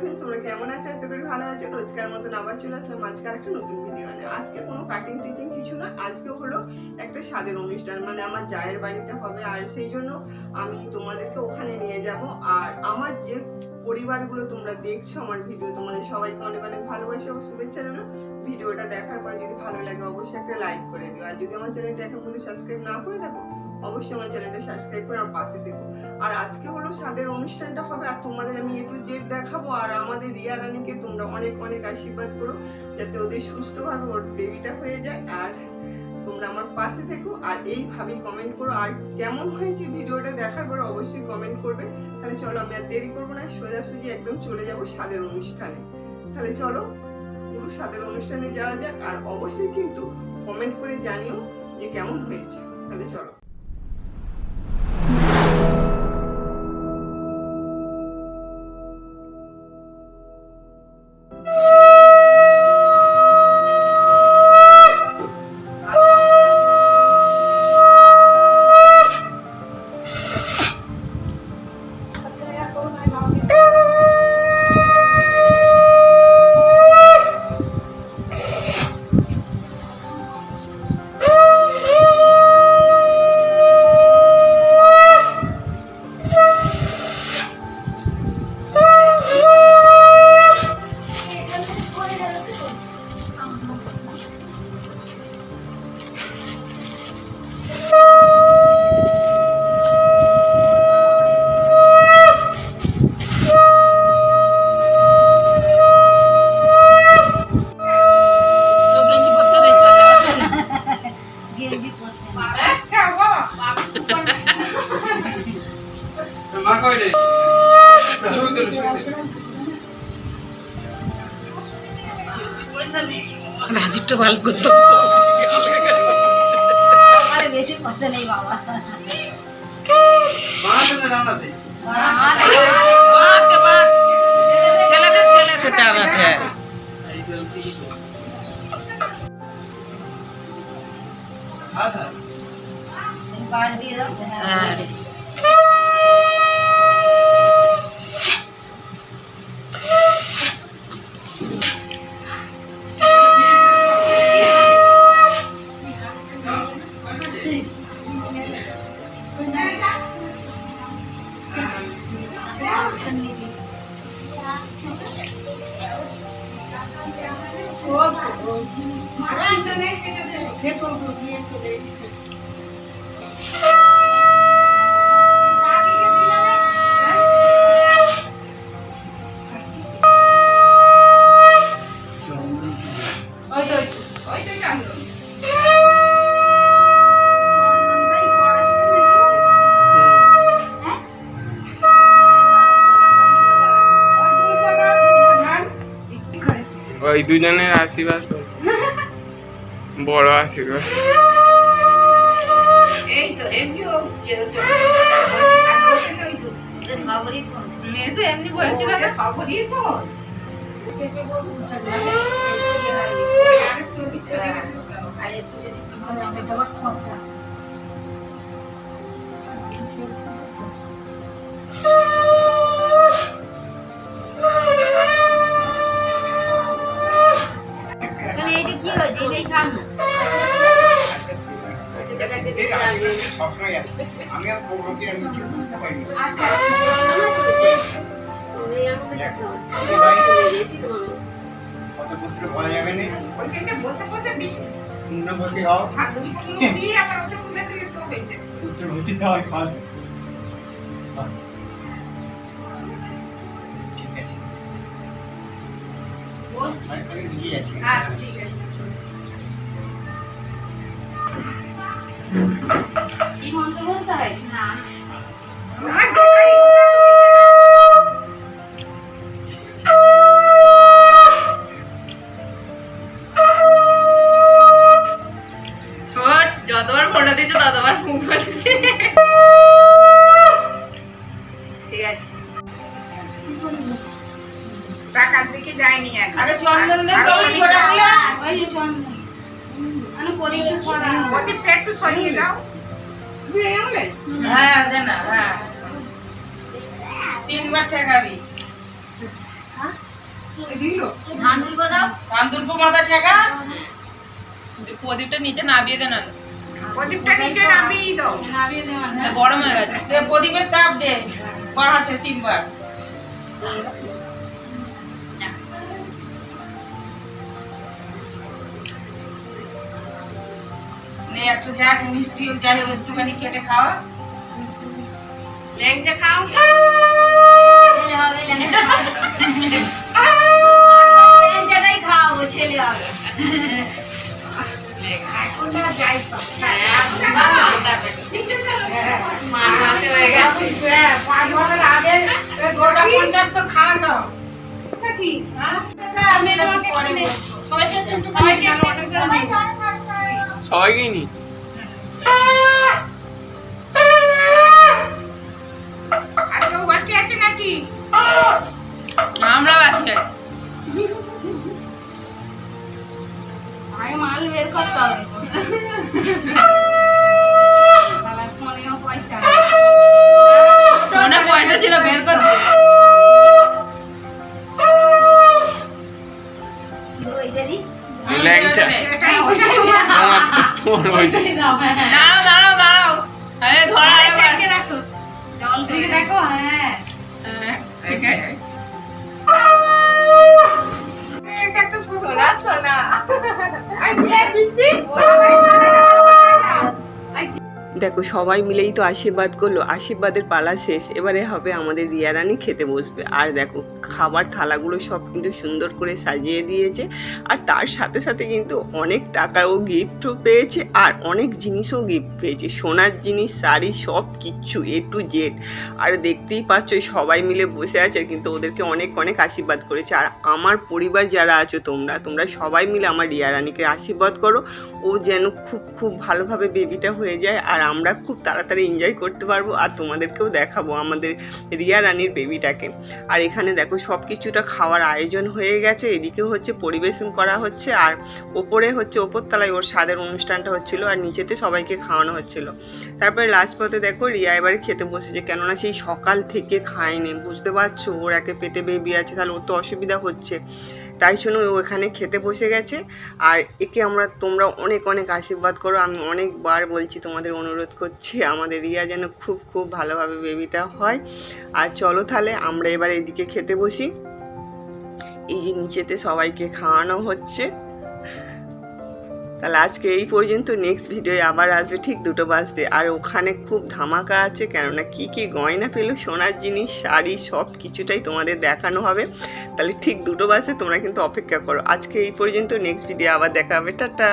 Friends তোমরা কেমন আছো? আশা করি ভালো আছো। রোজকার মতন আবার চলে আসলাম আজকে একটা নতুন ভিডিও নিয়ে। আজকে কোনো কাটিং টিচিং কিছু না, আজকে হলো একটা স্বাদের অনুষ্ঠান। মানে আমার জায়ের বাড়িতে হবে, আর সেই জন্য আমি তোমাদেরকে ওখানে নিয়ে যাব। আর আমার যে পরিবারগুলো তোমরা দেখছ আমার ভিডিও তোমাদের সবাইকে অনেক অনেক ভালোবাসা ও শুভেচ্ছা রইল। ভিডিওটা দেখার পরে যদি ভালো লাগে, অবশ্যই একটা লাইক করে দিও। আর যদি আমার চ্যানেলটা এখন পর্যন্ত সাবস্ক্রাইব না করে থাকো অবশ্যই আমার চ্যানেলটা সাবস্ক্রাইব করে আমার পাশে দেখো আর আজকে হলো স্বাদের অনুষ্ঠানটা হবে, আর তোমাদের আমি এ টু জেড দেখাবো, আর আমাদের রিয়া রানীকে তোমরা অনেক অনেক আশীর্বাদ করো, যাতে ওদের সুস্থভাবে ওর বেবিটা হয়ে যায়, আর তোমরা আমার পাশে থেকো। আর এইভাবেই কমেন্ট করো, আর কেমন হয়েছে ভিডিওটা দেখার পরে অবশ্যই কমেন্ট করবে। তাহলে চলো, আমি আর দেরি করব না, সোজাসুজি একদম চলে যাব স্বাদের অনুষ্ঠানে। তাহলে চলো, পুরো স্বাদের অনুষ্ঠানে যাওয়া যাক, আর অবশ্যই কিন্তু কমেন্ট করে জানিও যে কেমন হয়েছে। তাহলে চলো। রাজুটা ভালো করতো। বেশি পছন্দ নেই বাবা। সে তো গিয়ে চলে ওই দুজনের আশীর্বাদ। বড় আশীর্বাদ। আর একটু যদি পিছনে আমি তোমার আমি বুঝতে পারিনি। কত পুত্র বলা যাবে না। বসে বসে বেশি হও হয়ে ঠিক আছে। আচ্ছা ঠিক আছে। দিচ্ছে মুখ বলছে ঠিক আছে। টাকার দিকে যায়নি এখন। চন্দন দে সবই ঘোরা বলে। ওই যে চন্দন। পরীক্ষা করা ওটিটা একটু সরিয়ে দাও। হ্যাঁ দে না হ্যাঁ। তিনবার ঠেকাবি। হ্যাঁ? প্রদীপটা নিচে নামিয়ে দেন না প্রদীপটা নিচে নামিয়ে দাও। নামিয়ে দেওয়া গরম হয়ে গেছে। দে প্রদীপের তাপ দে বাঁ তিনবার। নে একটু যাক মিষ্টি যাই হোক একটুখানি কেটে খাওয়া। ল্যাংচা খাও। ছেলে হবে ছেলে হবে। সবাইকে নি? আমরা বাকি আছি। আগে মাল বের করতে হবে। পয়সা পয়সা ছিল বের করতে দাঁড়াও দাঁড়াও দাঁড়াও। আরে ধরা দেখো হ্যাঁ। হ্যাঁ, ঠিক আছে। সোনা সোনা। দেখো, সবাই মিলেই তো আশীর্বাদ করল। আশীর্বাদের পালা শেষ। এবারে হবে আমাদের রিয়া রানী খেতে বসবে। আর দেখো, খাবার থালাগুলো সব কিন্তু সুন্দর করে সাজিয়ে দিয়েছে। আর তার সাথে সাথে কিন্তু অনেক টাকাও গিফটও পেয়েছে। আর অনেক জিনিসও গিফট পেয়েছে। সোনার জিনিস, শাড়ি, সব কিচ্ছু এ টু জেড আর দেখতেই পাচ্ছ, সবাই মিলে বসে আছে। কিন্তু ওদেরকে অনেক অনেক আশীর্বাদ করেছে। আর আমার পরিবার যারা আছো তোমরা তোমরা সবাই মিলে আমার রিয়া রানীকে আশীর্বাদ করো। ও যেন খুব খুব ভালোভাবে বেবিটা হয়ে যায়। আর আমরা খুব তাড়াতাড়ি এনজয় করতে পারব আর তোমাদেরকেও দেখাবো আমাদের রিয়া রানীর বেবিটাকে আর এখানে দেখো সব কিছুটা খাওয়ার আয়োজন হয়ে গেছে, এদিকে হচ্ছে পরিবেশন করা হচ্ছে আর ওপরে হচ্ছে ওপরতলায় ওর স্বাদের অনুষ্ঠানটা হচ্ছিল আর নিচেতে সবাইকে খাওয়ানো হচ্ছিল। তারপরে লাস্ট পথে দেখো রিয়া এবারে খেতে বসেছে, কেননা সেই সকাল থেকে খায়নি, বুঝতে পারছ? ওর একে পেটে বেবি আছে, তাহলে ওর তো অসুবিধা হচ্ছে। তাই শুনে ও এখানে খেতে বসে গেছে। আর একে আমরা, তোমরা অনেক অনেক আশীর্বাদ করো। আমি অনেকবার বলছি, তোমাদের অনুরোধ করছি, আমাদের রিয়া যেন খুব খুব ভালোভাবে বেবিটা হয়। আর চলো তাহলে, আমরা এবার এদিকে খেতে বসি। এই যে নিচেতে সবাইকে খাওয়ানো হচ্ছে। তাহলে আজকে এই পর্যন্ত নেক্সট ভিডিওয়ে আবার আসবে ঠিক দুটো বাজতে। আর ওখানে খুব ধামাকা আছে কেননা কি কি গয়না পেল, সোনার জিনিস, শাড়ি, সব কিছুটাই তোমাদের দেখানো হবে। তাহলে ঠিক দুটো বাজতে তোমরা কিন্তু অপেক্ষা করো। আজকে এই পর্যন্ত নেক্সট ভিডিও আবার দেখা হবে। টাটা!